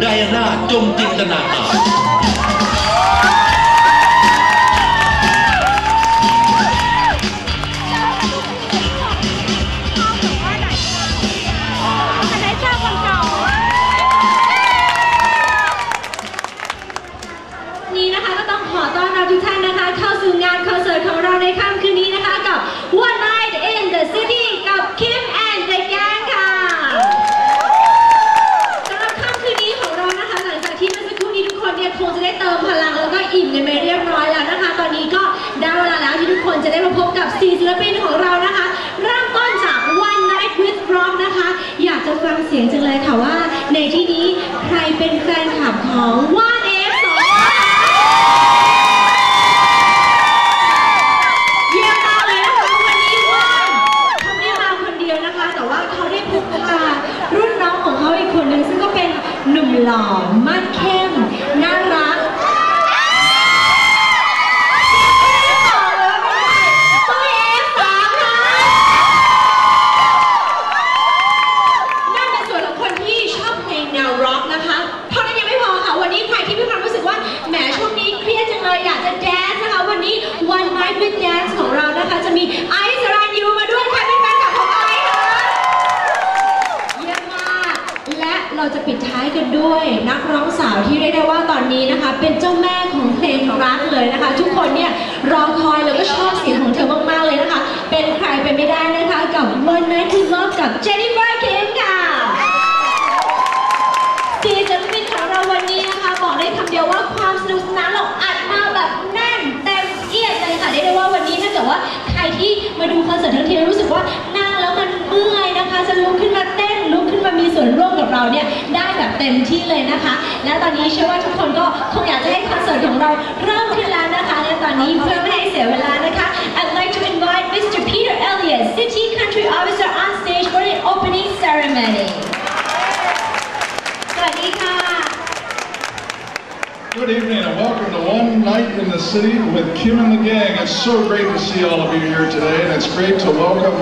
ไดอาน่าจงจินตนาการอันไหนชอบคนเก่านี้นะคะก็ต้องขอต้อนรับทุกท่านนะคะเข้าสู่งานคอนเสิร์ตของเราในค่ำคืนนี้นะคะกับ One Night in the City กับ Kim and the มกันไปเรียบร้อยแล้วนะคะ ตอนนี้ก็ได้เวลาแล้วที่ทุกคนจะได้มาพบกับสี่ศิลปินของเรานะคะ เริ่มต้นจาก One Night with Rock นะคะ อยากจะฟังเสียงจังเลยค่ะว่า ในที่นี้ใครเป็นแฟนคลับของ One F สองเยี่ยมมากเลยนะคะวันนี้ว่านเขาไม่ได้มาคนเดียวนะคะ แต่ว่าเขาได้พบพารุ่นน้องของเขาอีกคนหนึ่งซึ่งก็เป็นหนุ่มหล่อมาดเข้มน่ารักตุ้ยเอฟสามค่ะนั่นเป็นส่วนของคนที่ชอบเพลงแนวร็อกนะคะเท่านั้นยังไม่พอค่ะ วันนี้ใครที่มีความรู้สึกว่าแหมช่วงนี้เครียดจังเลยอยากจะแดนซ์นะคะ วันนี้ One Night with Dance ของเรานะคะ จะมีไอซ์รันยูมาด้วยใครเป็นแฟนคลับของไอซ์คะเยี่ยมมาก และเราจะปิดท้ายกันด้วย นักร้องสาวที่เรียกได้ว่าตอนนี้นะคะ เป็นเจ้าแม่ของเพลงรักเลยนะคะ ทุกคนเนี่ยรอคอยแล้วก็ชอบเสียงของเธอมากๆเลยนะคะ เป็นใครไปไม่ได้นะคะ กับ One Night to Love กับ Jennifer Kim ค่ะ ที่มาดูคอนเสิร์ตทั้งทีรู้สึกว่านั่งแล้วมันเมื่อยนะคะ จะลุกขึ้นมาเต้นลุกขึ้นมามีส่วนร่วมกับเราเนี่ยได้แบบเต็มที่เลยนะคะ และตอนนี้เชื่อว่าทุกคนก็คงอยากจะให้คอนเสิร์ตของเราเริ่มขึ้นแล้วนะคะและตอนนี้เพื่อไม่ให้เสียเวลานะคะ I'd like to invite Mr. Peter Elliott City Country Officer on stage for the opening ceremony สวัสดีค่ะ Good evening in the City with Kim and the Gang. It's so great to see all of you here today and it's great to welcome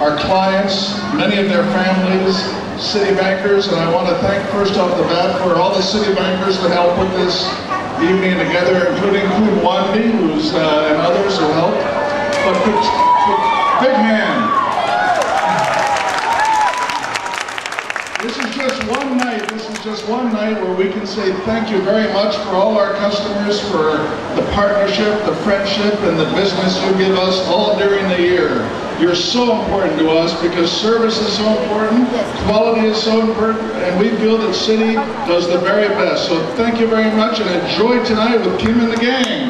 our clients, many of their families, city bankers, and I want to thank first off the bat for all the city bankers that helped put this evening together, including Kun who's, uh, and others who helped. But big, big we can say thank you very much for all our customers, for the partnership, the friendship, and the business you give us all during the year. You're so important to us because service is so important, quality is so important, and we feel that City does the very best. So thank you very much and enjoy tonight with Kim and the gang.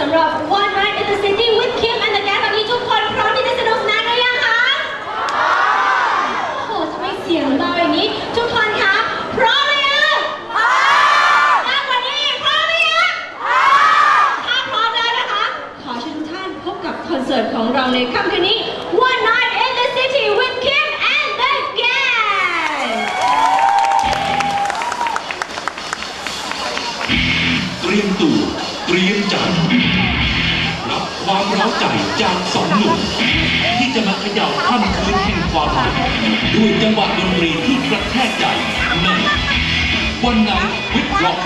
สำหรับ One Night in the City with Kim and the Gang ตอนนี้ทุกคนพร้อมที่จะสนุกสนานหรือยังคะโอ้โหทำไมเสียงเบาอย่างนี้ ทุกคนคะพร้อมหรือยังมากกว่านี้พร้อมหรือยังถ้าพร้อมแล้วนะคะ ขอเชิญทุกท่านพบกับคอนเสิร์ตของเราในค่ำคืนนี้ One Night in the City with เตรียมใจรับความร้าวใจจากสองหนุ่มที่จะมาเขย่าค่ำคืนแห่งความรักด้วยจังหวะดนตรีที่กระแทกใจในวันไหนวิดร็อก